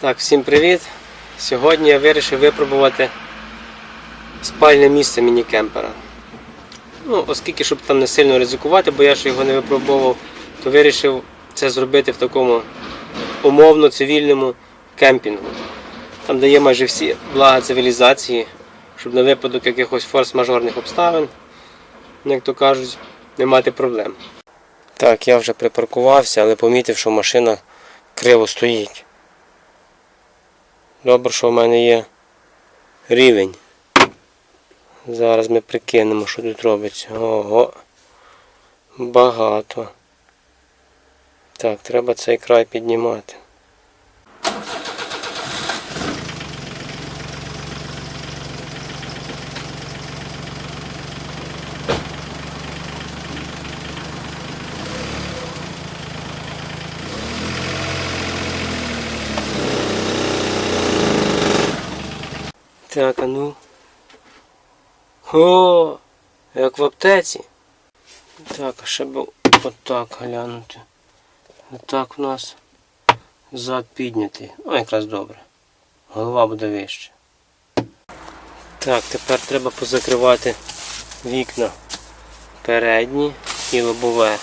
Так, всім привіт! Сьогодні я вирішив випробувати спальне місце міні-кемпера. Ну, оскільки, щоб там не сильно ризикувати, бо я ще його не випробовував, то вирішив це зробити в такому умовно цивільному кемпінгу. Там, де є майже всі блага цивілізації, щоб на випадок якихось форс-мажорних обставин, ну, як то кажуть, не мати проблем. Так, я вже припаркувався, але помітив, що машина криво стоїть. Добре, що в мене є рівень. Зараз ми прикинемо, що тут робиться. Ого. Багато. Так, треба цей край піднімати. Так, а ну. О, як в аптеці. Так, а ще б отак глянути. Отак у нас зад піднятий. О, якраз добре. Голова буде вище. Так, тепер треба позакривати вікна передні і лобове.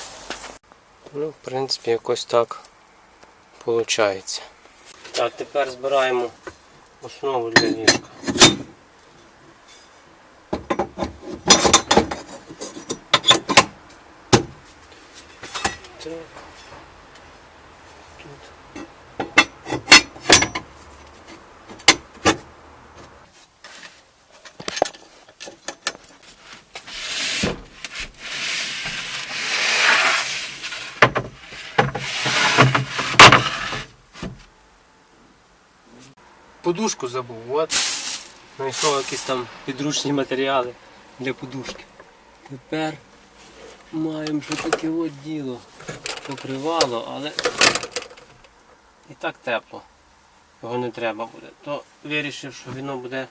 Ну, в принципі, якось так виходить. Так, тепер збираємо основу для них. Так. Подушку забув, от. Знайшов якісь там підручні матеріали для подушки. Тепер маємо що таке от діло. Покривало, але і так тепло. Його не треба буде. То вирішив, що воно буде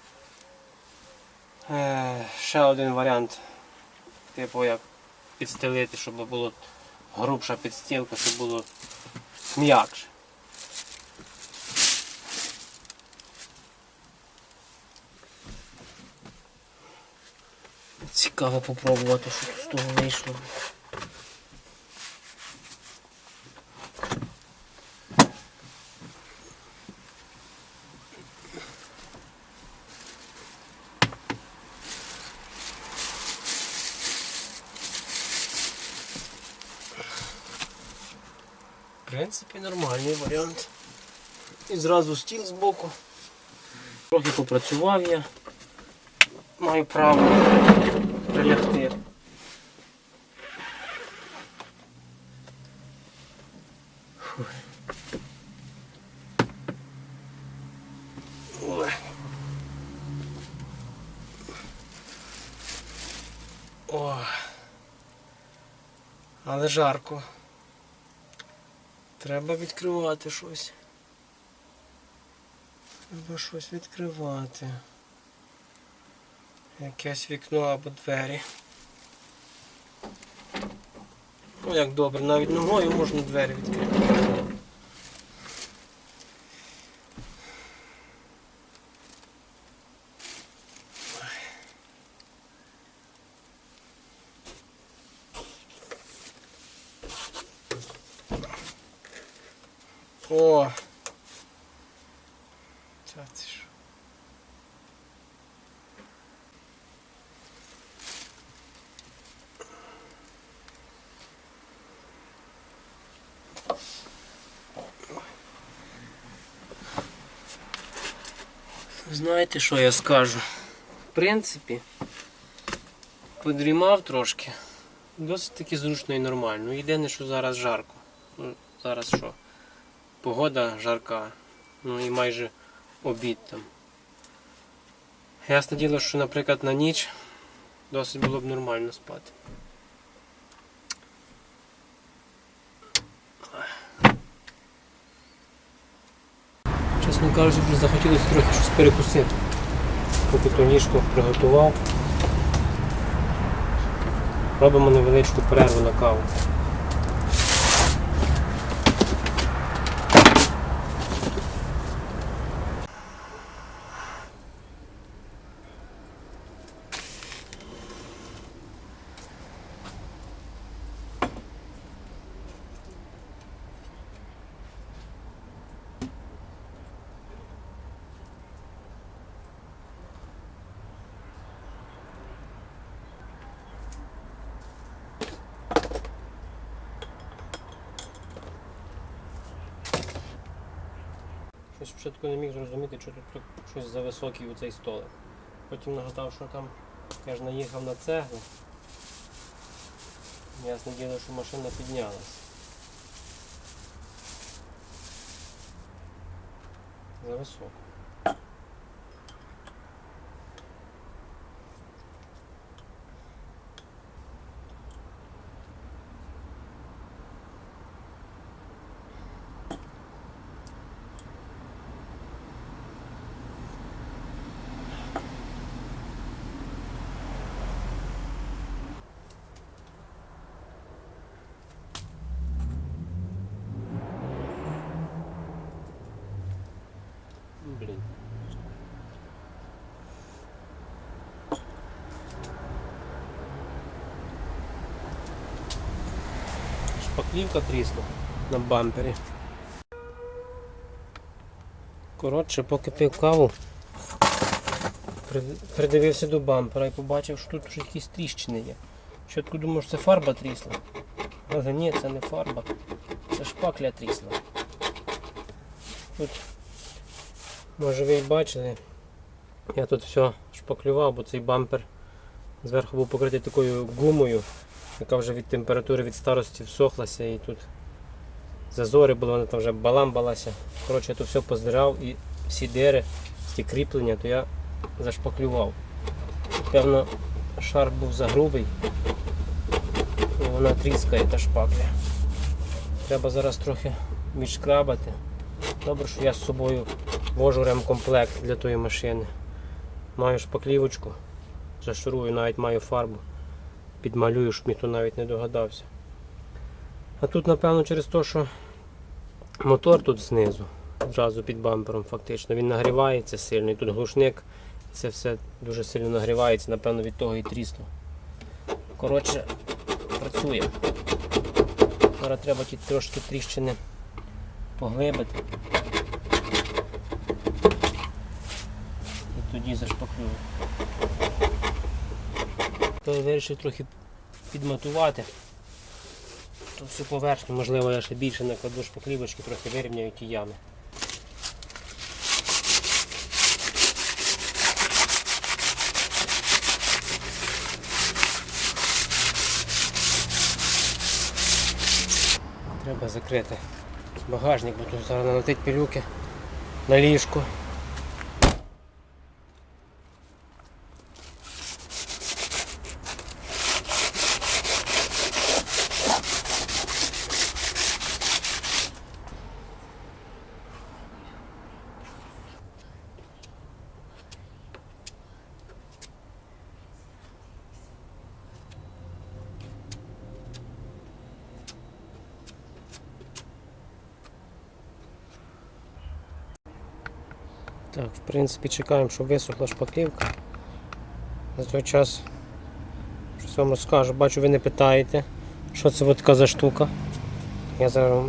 е, ще один варіант. Типу як підстелити, щоб було грубша підстілка, щоб було м'якше. Цікаво попробувати, що тут з того вийшло. В принципі, нормальний варіант. І зразу стіл збоку. Трохи попрацював я. Маю право Фух. Ой. О. Але жарко. Треба відкривати щось. Треба щось відкривати. Якесь вікно або двері. Ну як добре, навіть ногою можна двері відкрити. О! Та ти що? Знаєте, що я скажу? В принципі, подрімав трошки. Досить таки зручно і нормально. Єдине, що зараз жарко. Ну, Зараз що? Погода жарка. Ну і майже обід там. Ясне діло, що, наприклад, на ніч досить було б нормально спати. Чесно кажучи, вже захотілося трохи щось перекусити. Поки то ніжку приготував. Робимо невеличку перерву на каву. Я спочатку не міг зрозуміти, що тут щось за високий у цей столик. Потім нагадав, що там я ж наїхав на цеглу. Ясне діло, що машина піднялась. За високо. Шпаклівка трісла на бампері. Коротше, поки пив каву, придивився до бампера і побачив, що тут вже якісь тріщини є. Щотку думав, що це фарба трісла. Але ні, це не фарба, це шпакля трісла. Тут Може ви і бачили, я тут все шпаклював, бо цей бампер зверху був покритий такою гумою, яка вже від температури, від старості всохлася і тут зазори були, вона там вже баламбалася. Коротше, я тут все поздирав і всі дири, всі кріплення, то я зашпаклював. Певно, шар був загрубий і вона тріскає та шпакля. Треба зараз трохи відшкрабати. Добре, що я з собою вожу ремкомплект для тої машини. Маю шпаклівочку, зашурую, навіть маю фарбу. Підмалюю, щоб ніхто навіть не догадався. А тут, напевно, через те, що мотор тут знизу, зразу під бампером фактично, він нагрівається сильно. І тут глушник, це все дуже сильно нагрівається, напевно, від того і тріснув. Коротше, працює. Зараз треба ті трошки тріщини поглибити. І тоді зашпаклюю. То вирішив трохи підматувати. Ту всю поверхню, можливо, я ще більше накладу шпаклівочки, трохи вирівняю ті ями. Треба закрити багажник, бо тут зараз налетить пилюки на ліжко. Так, в принципі, чекаємо, щоб висохла шпаклівка. За той час щось вам розкажу. Бачу, ви не питаєте, що це от така за штука. Я зараз,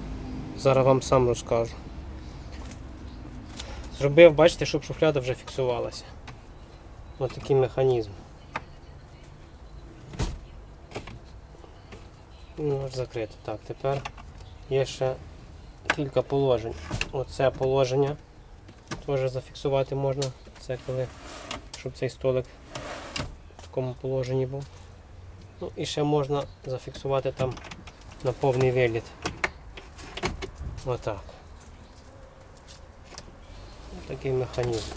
зараз вам сам розкажу. Зробив, бачите, щоб шухляда вже фіксувалася. Ось такий механізм. Ну, закрито. Так, тепер є ще кілька положень. Оце положення теж зафіксувати можна. Це коли, щоб цей столик в такому положенні був. Ну і ще можна зафіксувати там на повний виліт. Отак. Такий механізм.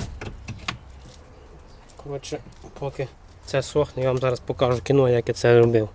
Коротше, поки це сохне, я вам зараз покажу кіно, як я це робив.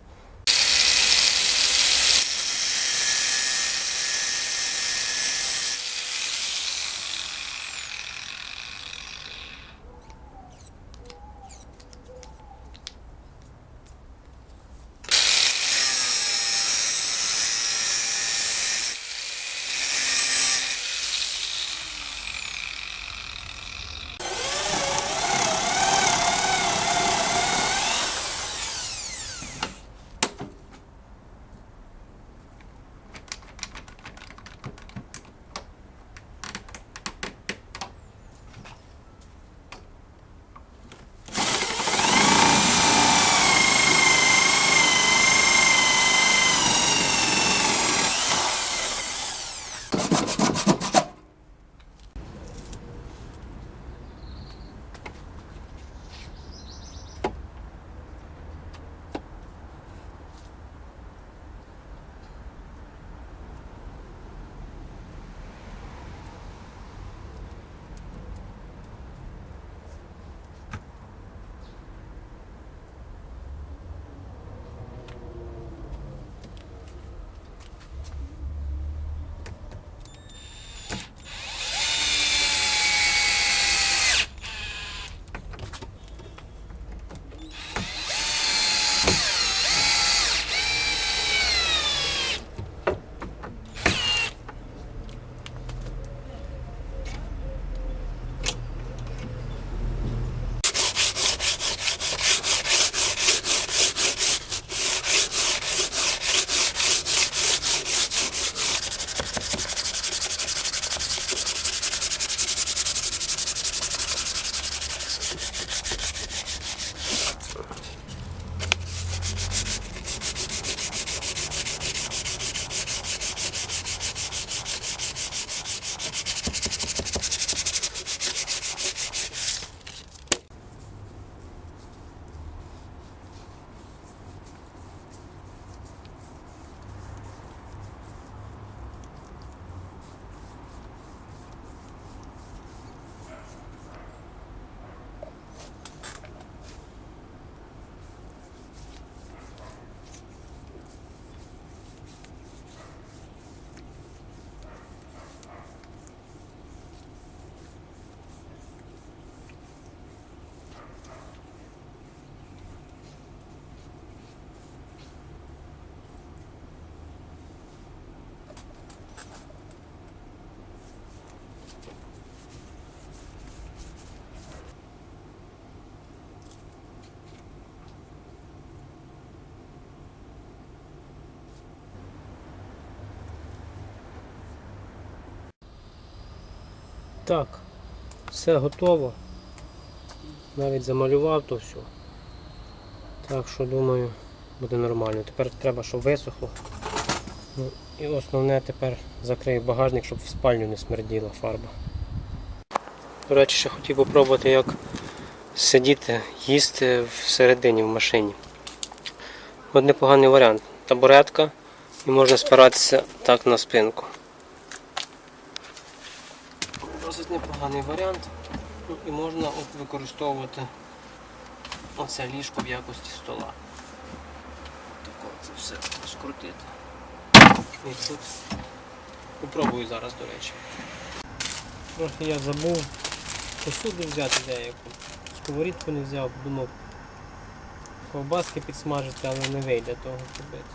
Так, все готово. Навіть замалював то все. Так що думаю, буде нормально. Тепер треба, щоб висохло. Ну, і основне тепер закрию багажник, щоб в спальню не смерділа фарба. До речі, ще хотів попробувати, як сидіти, їсти всередині в машині. От непоганий варіант. Табуретка і можна спиратися так на спинку. Досить непоганий варіант. Ну, і можна от використовувати оце ліжко в якості стола. Так це все скрутити. І тут попробую зараз, до речі. Трохи я забув посуду взяти деяку. Сковорідку не взяв, думав ковбаски підсмажити, але не вийде того зробити.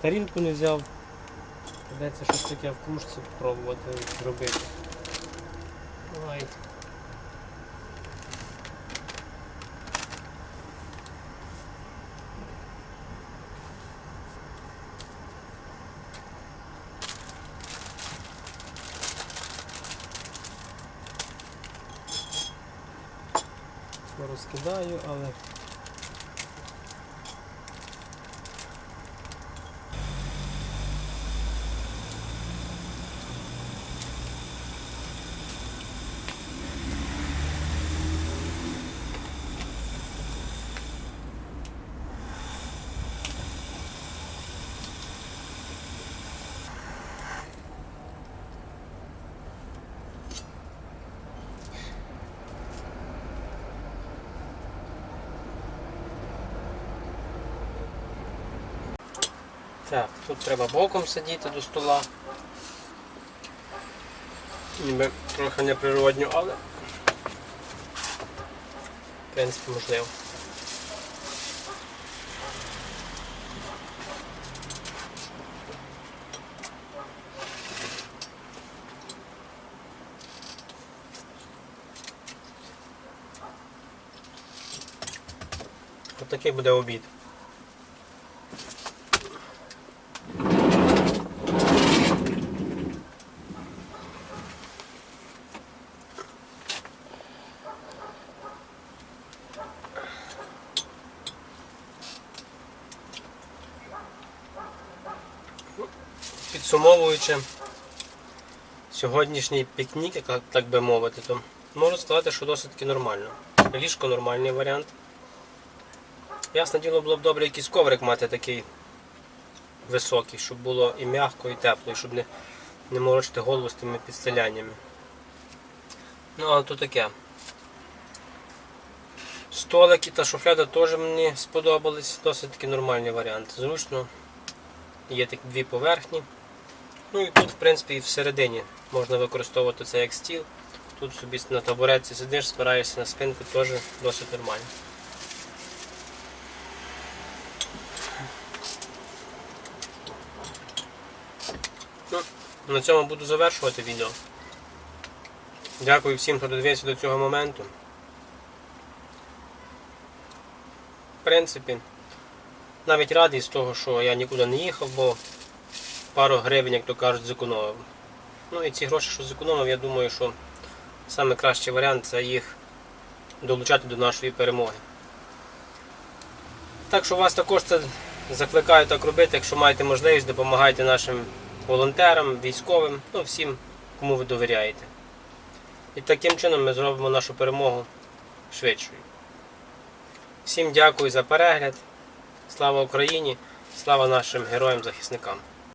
Тарілку не взяв. Придеться щось таке в кружці спробувати зробити. Ой. Розкидаю, але Так, тут треба боком сидіти до стола. Ніби трохи неприродньо, але в принципі можливо. Ось такий буде обід. Підсумовуючи сьогоднішній пікнік, так би мовити, то можу сказати, що досить нормально. Ліжко нормальний варіант. Ясне діло було б добре якийсь коврик мати такий високий, щоб було і м'яко, і тепло, і щоб не, не морочити голову з тими підстеляннями. Ну, але то таке. Столики та шуфляда теж мені сподобались, досить таки нормальний варіант. Зручно. Є такі дві поверхні. Ну і тут, в принципі, і всередині можна використовувати це як стіл. Тут собі на табуретці сидиш, спираєшся на спинку, теж досить нормально. Ну, на цьому буду завершувати відео. Дякую всім, хто додивився до цього моменту. В принципі, навіть радий з того, що я нікуди не їхав, бо пару гривень, як то кажуть, зекономив. Ну і ці гроші, що зекономив, я думаю, що найкращий варіант це їх долучати до нашої перемоги. Так що вас також це закликаю так робити, якщо маєте можливість, допомагайте нашим волонтерам, військовим, ну всім, кому ви довіряєте. І таким чином ми зробимо нашу перемогу швидшою. Всім дякую за перегляд. Слава Україні! Слава нашим героям-захисникам!